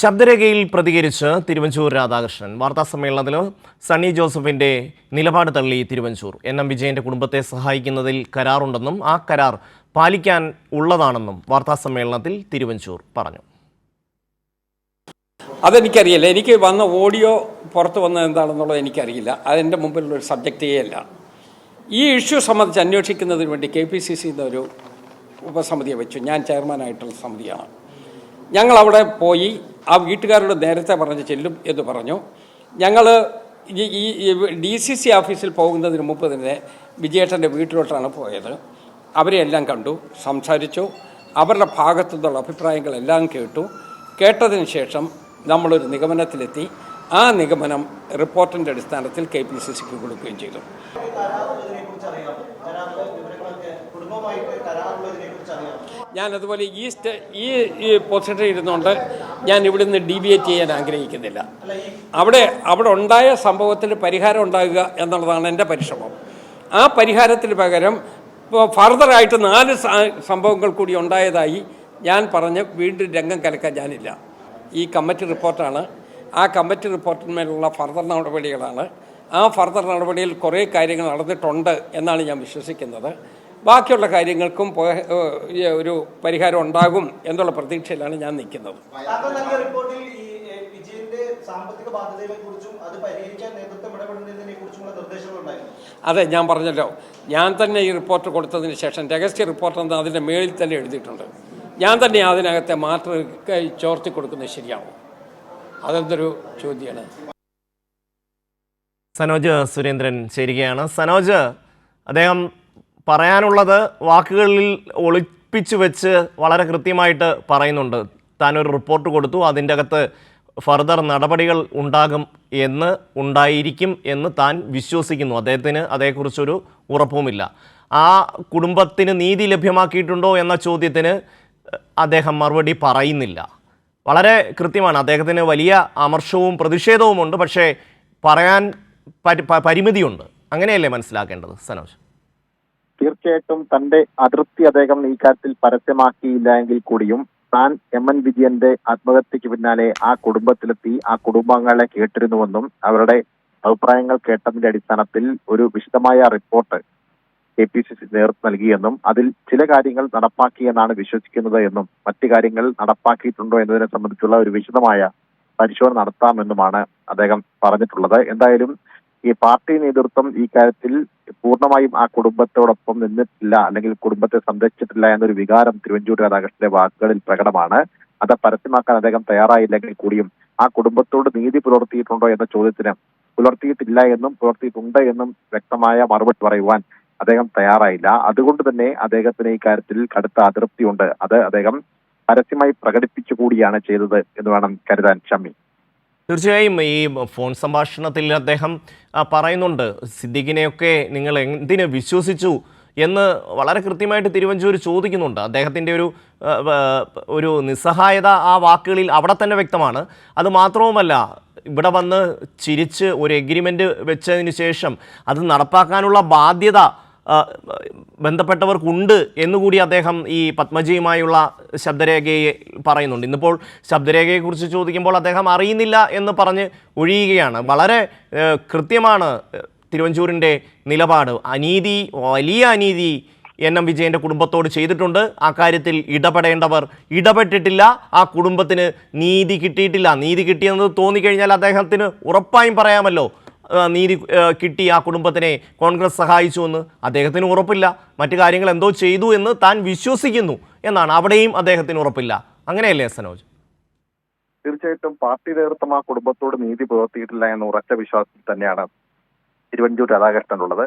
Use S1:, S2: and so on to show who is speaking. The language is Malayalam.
S1: ശബ്ദരേഖയിൽ പ്രതികരിച്ച് തിരുവഞ്ചൂർ രാധാകൃഷ്ണൻ. വാർത്താ സമ്മേളനത്തിൽ സണ്ണി ജോസഫിന്റെ നിലപാട് തള്ളി തിരുവഞ്ചൂർ. എൻ എം വിജയന്റെ കുടുംബത്തെ സഹായിക്കുന്നതിൽ കരാറുണ്ടെന്നും ആ കരാർ പാലിക്കാൻ ഉള്ളതാണെന്നും വാർത്താ സമ്മേളനത്തിൽ തിരുവഞ്ചൂർ പറഞ്ഞു.
S2: അതെനിക്കറിയില്ല. എനിക്ക് വന്ന ഓഡിയോ പുറത്ത് വന്നത് എന്താണെന്നുള്ളത് എനിക്കറിയില്ല. അതെന്റെ മുമ്പിലുള്ള ഒരു സബ്ജക്റ്റേ അല്ല. ഈ ഇഷ്യൂ സംബന്ധിച്ച് അന്വേഷിക്കുന്നതിന് വേണ്ടി കെ പി സി സി ഒരു ഉപസമിതിയെ വെച്ചു. ഞാൻ ചെയർമാനായിട്ടുള്ള സമിതിയാണ്. ഞങ്ങൾ അവിടെ പോയി ആ വീട്ടുകാരോട് നേരത്തെ പറഞ്ഞ് ചെല്ലും എന്ന് പറഞ്ഞു. ഞങ്ങൾ ഈ ഡി സി സി ഓഫീസിൽ പോകുന്നതിന് മുമ്പ് തന്നെ വിജയേട്ടന്റെ വീട്ടിലോട്ടാണ് പോയത്. അവരെ എല്ലാം കണ്ടു സംസാരിച്ചു. അവരുടെ ഭാഗത്തു നിന്നുള്ള അഭിപ്രായങ്ങളെല്ലാം കേട്ടു. കേട്ടതിന് ശേഷം നമ്മളൊരു നിഗമനത്തിലെത്തി. ആ നിഗമനം റിപ്പോർട്ടിന്റെ അടിസ്ഥാനത്തിൽ കെ പി സി സിക്ക് കൊടുക്കുകയും ചെയ്തു. ഞാൻ അതുപോലെ ഈ ഈ പൊസിഷനിൽ ഇരുന്നുകൊണ്ട് ഞാൻ ഇവിടുന്ന് ഡീവിയേറ്റ് ചെയ്യാൻ ആഗ്രഹിക്കുന്നില്ല. അവിടെ അവിടെ ഉണ്ടായ സംഭവത്തിന് പരിഹാരം ഉണ്ടാകുക എന്നുള്ളതാണ് എന്റെ പരിശ്രമം. ആ പരിഹാരത്തിന് പകരം ഇപ്പോൾ ഫർദറായിട്ട് നാല് സംഭവങ്ങൾ കൂടി ഉണ്ടായതായി ഞാൻ പറഞ്ഞ് വീണ്ടും രംഗം കലക്കാൻ ഞാനില്ല. ഈ കമ്മിറ്റി റിപ്പോർട്ടാണ്. ആ കമ്മിറ്റി റിപ്പോർട്ടിന്മേലുള്ള ഫർദർ നടപടികളാണ്. ആ ഫർദർ നടപടിയിൽ കുറേ കാര്യങ്ങൾ നടന്നിട്ടുണ്ട് എന്നാണ് ഞാൻ വിശ്വസിക്കുന്നത്. ബാക്കിയുള്ള കാര്യങ്ങൾക്കും ഒരു പരിഹാരം ഉണ്ടാകും എന്നുള്ള പ്രതീക്ഷയിലാണ് ഞാൻ നിൽക്കുന്നത്.
S3: അത്
S2: ഞാൻ പറഞ്ഞല്ലോ. ഞാൻ തന്നെ ഈ റിപ്പോർട്ട് കൊടുത്തതിന് ശേഷം രഹസ്യ റിപ്പോർട്ട് എന്ന് അതിന്റെ മേളിൽ തന്നെ എഴുതിയിട്ടുണ്ട്. ഞാൻ തന്നെ അതിനകത്തെ മാറ്റർ ചോർത്തി കൊടുക്കുന്നത് ശരിയാവും അതെന്തൊരു ചോദ്യമാണ്.
S1: സനോജ് സുരേന്ദ്രൻ ശരിയാണ് സനോജ് അദ്ദേഹം പറയാനുള്ളത് വാക്കുകളിൽ ഒളിപ്പിച്ചു വെച്ച് വളരെ കൃത്യമായിട്ട് പറയുന്നുണ്ട്. താനൊരു റിപ്പോർട്ട് കൊടുത്തു അതിന്റെ അകത്ത് ഫർദർ നടപടികൾ ഉണ്ടാകും എന്ന് ഉണ്ടായിരിക്കും എന്ന് താൻ വിശ്വസിക്കുന്നു. അദ്ദേഹത്തിന് അതേക്കുറിച്ചൊരു ഉറപ്പുമില്ല. ആ കുടുംബത്തിന് നീതി ലഭ്യമാക്കിയിട്ടുണ്ടോ എന്ന ചോദ്യത്തിന് അദ്ദേഹം മറുപടി പറയുന്നില്ല. വളരെ കൃത്യമാണ്. അദ്ദേഹത്തിന് വലിയ അമർഷവും പ്രതിഷേധവുമുണ്ട് പക്ഷേ പറയാൻ പരിമിതിയുണ്ട്. അങ്ങനെയല്ലേ മനസ്സിലാക്കേണ്ടത് സനോജ്?
S4: തീർച്ചയായിട്ടും തന്റെ അതിർത്തി അദ്ദേഹം ഈ കാര്യത്തിൽ പരസ്യമാക്കിയില്ല എങ്കിൽ കൂടിയും താൻ എം എൻ വിജയന്റെ ആത്മഹത്യക്ക് പിന്നാലെ ആ കുടുംബത്തിലെത്തി ആ കുടുംബാംഗങ്ങളെ കേട്ടിരുന്നുവെന്നും അവരുടെ അഭിപ്രായങ്ങൾ കേട്ടതിന്റെ അടിസ്ഥാനത്തിൽ ഒരു വിശദമായ report K P C C നേതൃത്വം നൽകിയെന്നും അതിൽ ചില കാര്യങ്ങൾ നടപ്പാക്കിയെന്നാണ് വിശ്വസിക്കുന്നത് എന്നും മറ്റു കാര്യങ്ങൾ നടപ്പാക്കിയിട്ടുണ്ടോ എന്നതിനെ സംബന്ധിച്ചുള്ള ഒരു വിശദമായ പരിശോധന നടത്താമെന്നുമാണ് അദ്ദേഹം പറഞ്ഞിട്ടുള്ളത്. എന്തായാലും ഈ പാർട്ടി നേതൃത്വം ഈ കാര്യത്തിൽ പൂർണമായും ആ കുടുംബത്തോടൊപ്പം നിന്നിട്ടില്ല അല്ലെങ്കിൽ കുടുംബത്തെ സംരക്ഷിച്ചിട്ടില്ല എന്നൊരു വികാരം തിരുവഞ്ചൂർ രാധാകൃഷ്ണന്റെ വാക്കുകളിൽ പ്രകടമാണ്. അത് പരസ്യമാക്കാൻ അദ്ദേഹം തയ്യാറായില്ലെങ്കിൽ കൂടിയും ആ കുടുംബത്തോട് നീതി പുലർത്തിയിട്ടുണ്ടോ എന്ന ചോദ്യത്തിന് പുലർത്തിയിട്ടില്ല എന്നും പുലർത്തിയിട്ടുണ്ട് എന്നും വ്യക്തമായ മറുപടി പറയുവാൻ അദ്ദേഹം തയ്യാറായില്ല. അതുകൊണ്ട് തന്നെ അദ്ദേഹത്തിന് ഈ കാര്യത്തിൽ കടുത്ത അതൃപ്തിയുണ്ട്. അത് അദ്ദേഹം പരസ്യമായി പ്രകടിപ്പിച്ചു കൂടിയാണ് ചെയ്തത് എന്ന് വേണം കരുതാൻ ഷമ്മി.
S1: തീർച്ചയായും ഈ ഫോൺ സംഭാഷണത്തിൽ അദ്ദേഹം പറയുന്നുണ്ട് സിദ്ദിഖിനെയൊക്കെ നിങ്ങൾ എന്തിന് വിശ്വസിച്ചു? എന്ന് വളരെ കൃത്യമായിട്ട് തിരുവഞ്ചൂർ ചോദിക്കുന്നുണ്ട്. അദ്ദേഹത്തിന്റെ ഒരു ഒരു നിസ്സഹായത ആ വാക്കുകളിൽ അവിടെ തന്നെ വ്യക്തമാണ്. അത് മാത്രവുമല്ല ഇവിടെ വന്ന് ചിരിച്ച് ഒരു എഗ്രിമെന്റ് വെച്ചതിന് ശേഷം അത് നടപ്പാക്കാനുള്ള ബാധ്യത ബന്ധപ്പെട്ടവർക്കുണ്ട് എന്നുകൂടി അദ്ദേഹം ഈ പത്മജിയുമായുള്ള ശബ്ദരേഖയെ പറയുന്നുണ്ട്. ഇന്നിപ്പോൾ ശബ്ദരേഖയെക്കുറിച്ച് ചോദിക്കുമ്പോൾ അദ്ദേഹം അറിയുന്നില്ല എന്ന് പറഞ്ഞ് ഒഴിയുകയാണ്. വളരെ കൃത്യമാണ് തിരുവഞ്ചൂരിന്റെ നിലപാട്. അനീതി വലിയ അനീതി എൻ എം വിജയന്റെ കുടുംബത്തോട് ചെയ്തിട്ടുണ്ട്. ആ കാര്യത്തിൽ ഇടപെടേണ്ടവർ ഇടപെട്ടിട്ടില്ല. ആ കുടുംബത്തിന് നീതി കിട്ടിയിട്ടില്ല. നീതി കിട്ടിയെന്ന് തോന്നിക്കഴിഞ്ഞാൽ അദ്ദേഹത്തിന് ഉറപ്പായും പറയാമല്ലോ. നീതി കിട്ടി ആ കുടുംബത്തിനെ കോൺഗ്രസ് സഹായിച്ചു എന്ന് അദ്ദേഹത്തിന് ഉറപ്പില്ല. മറ്റു കാര്യങ്ങൾ എന്തോ ചെയ്തു എന്ന് താൻ വിശ്വസിക്കുന്നു എന്നാണ് അവിടെയും അദ്ദേഹത്തിന് ഉറപ്പില്ല. അങ്ങനെയല്ലേ സനോജ്?
S4: തീർച്ചയായിട്ടും പാർട്ടി നേതൃത്വം ആ കുടുംബത്തോട് നീതി പുലർത്തിയിട്ടില്ല എന്ന ഉറച്ച വിശ്വാസത്തിൽ തന്നെയാണ് തിരുവഞ്ചൂർ രാധാകൃഷ്ണൻ ഉള്ളത്.